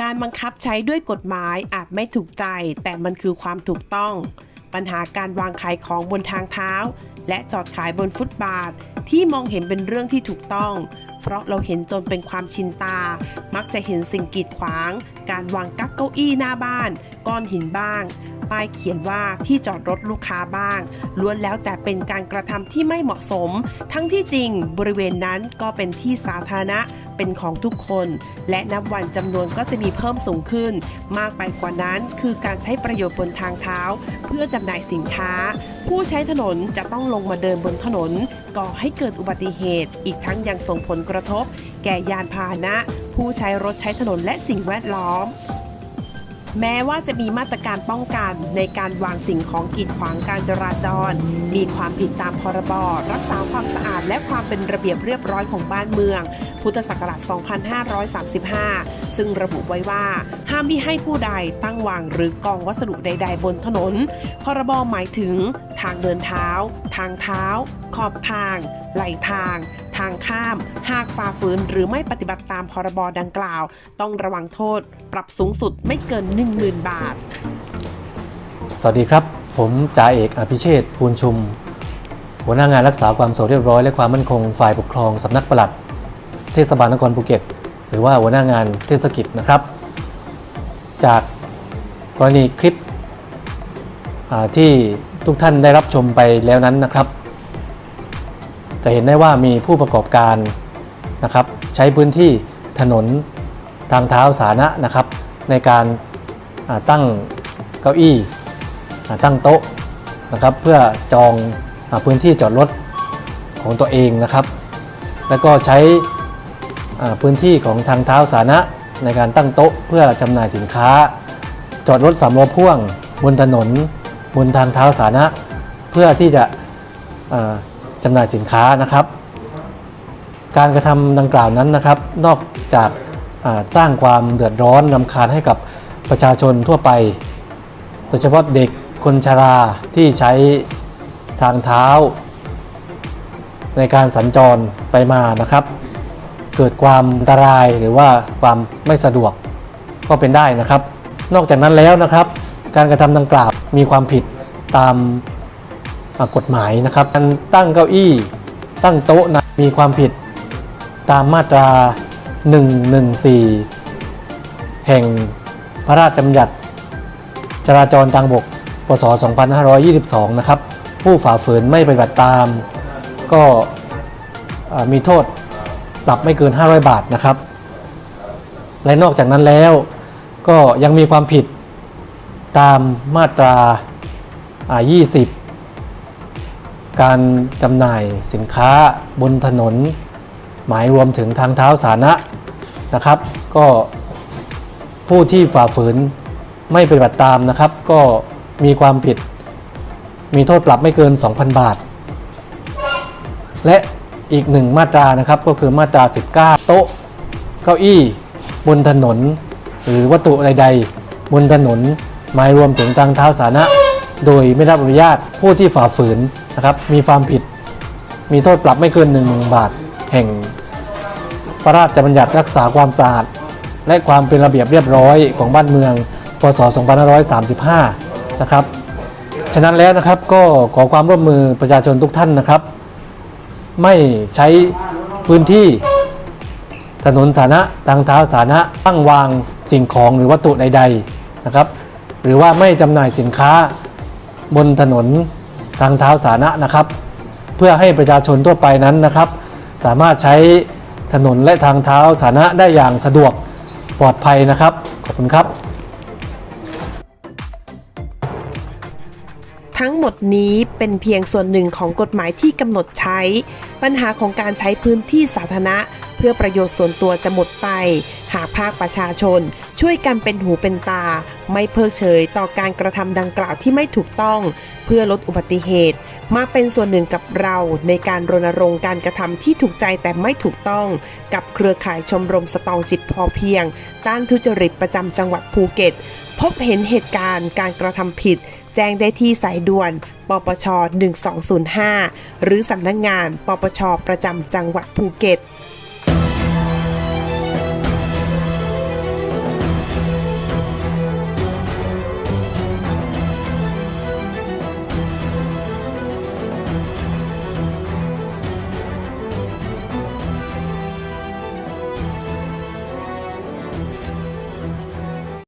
การบังคับใช้ด้วยกฎหมายอาจไม่ถูกใจ แต่มันคือความถูกต้อง ปัญหาการวางขายของบนทางเท้า และจอดขายบนฟุตบาท ที่มองเห็นเป็นเรื่องที่ถูกต้อง เพราะเราเห็นจนเป็นความชินตา มักจะเห็นสิ่งกีดขวาง การวางกักเก้าอี้หน้าบ้าน ก้อนหินบ้าง ป้ายเขียนว่าที่จอดรถลูกค้าบ้าง ล้วนแล้วแต่เป็นการกระทำที่ไม่เหมาะสม ทั้งที่จริงบริเวณนั้นก็เป็นที่สาธารณะเป็นของทุกคน และนับวันจำนวนก็จะมีเพิ่มสูงขึ้น มากไปกว่านั้นคือการใช้ประโยชน์บนทางเท้า เพื่อจำหน่ายสินค้า ผู้ใช้ถนนจะต้องลงมาเดินบนถนน ก่อให้เกิดอุบัติเหตุ อีกทั้งยังส่งผลกระทบ แก่ยานพาหนะ ผู้ใช้รถใช้ถนนและสิ่งแวดล้อม แม้ว่าจะมีมาตรการป้องกันในการวางสิ่งของกีดขวางการจราจร มีความผิดตามพรบรักษาความสะอาดและความเป็นระเบียบเรียบร้อยของบ้านเมือง พุทธศักราช 2535 ซึ่งระบุไว้ว่า ห้ามมิให้ผู้ใดตั้งวางหรือกองวัสดุใด ๆ บนถนน พรบหมายถึง ทางเดินเท้า ทางเท้า ขอบทาง ไหลทาง ทางข้าม หากฝ่าฝืนหรือไม่ปฏิบัติตามพรบดังกล่าว ต้องระวังโทษ ปรับสูงสุดไม่เกิน 10,000 บาท สวัสดีครับ ผมจ่าเอกอภิเชษฐ์ภูลชุม หัวหน้างานรักษาความสงบเรียบร้อยและความมั่นคงฝ่ายปกครองสำนักปลัด เทศบาลนครภูเก็ต หรือว่าหัวหน้างานเทศกิจนะครับ จากกรณีคลิปที่ทุกท่านได้รับชมไปแล้วนั้นนะครับ จะเห็นได้ว่ามีผู้ประกอบการนะครับใช้พื้นที่ถนนทางเท้าสาธารณะนะครับ ในการตั้งเก้าอี้ตั้งโต๊ะนะครับเพื่อจองอพื้นที่จอดรถของตัวเองนะครับ แล้วก็ใช้พื้นที่ของทางเท้าสาธารณะในการตั้งโต๊ะเพื่อจำหน่ายสินค้า จอดรถสามล้อพ่วง บนถนน บนทางเท้าสาธารณะเพื่อที่จะ จำหน่ายสินค้านะครับ การกระทำดังกล่าวนั้นนะครับ นอกจากาสร้างความเดือดร้อนรำคาญให้กับประชาชนทั่วไป โดยเฉพาะเด็กคนชราที่ใช้ทางเท้า ในการสัญจรไปมานะครับ เกิดความอันตรายหรือว่าความไม่สะดวกก็เป็นได้นะครับ นอกจากนั้นแล้วนะครับ การกระทำดังกล่าวมีความผิดตาม กฎหมายนะครับการตั้งเก้าอี้ ตั้งโต๊ะนะมีความผิดตามมาตรา 114 แห่งพระราชบัญญัติจราจรทางบก พศ 2522 นะครับ ผู้ฝ่าฝืนไม่ปฏิบัติตาม ก็มีโทษปรับไม่เกิน 500 บาทนะครับ และนอกจากนั้นแล้วก็ยังมีความผิดตามมาตราอ่า20 การจำหน่ายสินค้าบนถนน หมายรวมถึงทางเท้าสาธารณะนะครับ ก็ผู้ที่ฝ่าฝืนไม่ปฏิบัติตามนะครับ ก็มีความผิด มีโทษปรับไม่เกิน 2,000 บาท และอีกหนึ่งมาตรานะครับก็คือมาตรา 19 โต๊ะ เก้าอี้ บนถนน หรือวัตถุใดๆบนถนนหมายรวมถึงทางเท้าสาธารณะโดยไม่รับอนุญาตผู้ที่ฝ่าฝืน นะครับมีความผิด มีโทษปรับไม่เกิน 1 0,000 บาท แห่งพระราชบัญญัติรักษาความสะอาด และความเป็นระเบียบเรียบร้อยของบ้านเมือง พศ 2535 นะครับ ฉะนั้นแล้วนะครับก็ขอความร่วมมือประชาชนทุกท่านนะครับ ไม่ใช้พื้นที่ถนนสาธารณะทางเท้าสาธารณะตั้งวางสิ่งของหรือวัตถุใดๆนะครับ หรือว่าไม่จำหน่ายสินค้าบนถนน ทางเท้าสาธารณะนะครับ เพื่อให้ประชาชนทั่วไปนั้นนะครับ สามารถใช้ถนนและทางเท้าสาธารณะได้อย่างสะดวกปลอดภัยนะครับ ขอบคุณครับ ทั้งหมดนี้เป็นเพียงส่วนหนึ่งของกฎหมายที่กำหนดใช้ ปัญหาของการใช้พื้นที่สาธารณะ เพื่อประโยชน์ส่วนตัวจะหมดไป หากภาคประชาชน ช่วยกันเป็นหูเป็นตา ไม่เพิกเฉยต่อการกระทำดังกล่าวที่ไม่ถูกต้อง เพื่อลดอุบัติเหตุ มาเป็นส่วนหนึ่งกับเราในการรณรงค์การกระทำที่ถูกใจแต่ไม่ถูกต้อง กับเครือข่ายชมรมสตองจิตพอเพียง ต้านทุจริตประจำจังหวัดภูเก็ต พบเห็นเหตุการณ์การกระทำผิด แจ้งได้ที่สายด่วน ปปช 1205 หรือสำนักงงาน ปปช ประจำจังหวัดภูเก็ต